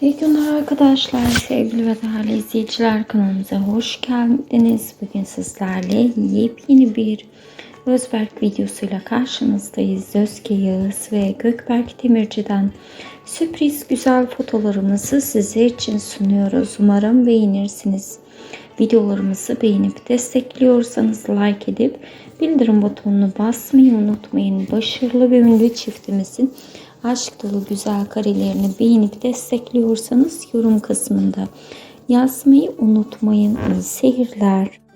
İyi günler arkadaşlar, sevgili ve değerli izleyiciler kanalımıza hoş geldiniz. Bugün sizlerle yepyeni bir Özberk videosuyla karşınızdayız. Özge Yağız ve Gökberk Demirci'den sürpriz güzel fotolarımızı sizler için sunuyoruz. Umarım beğenirsiniz. Videolarımızı beğenip destekliyorsanız like edip bildirim butonunu basmayı unutmayın. Başarılı ve ünlü çiftimizin aşk dolu güzel karelerini beğenip destekliyorsanız yorum kısmında yazmayı unutmayın. Seyirler.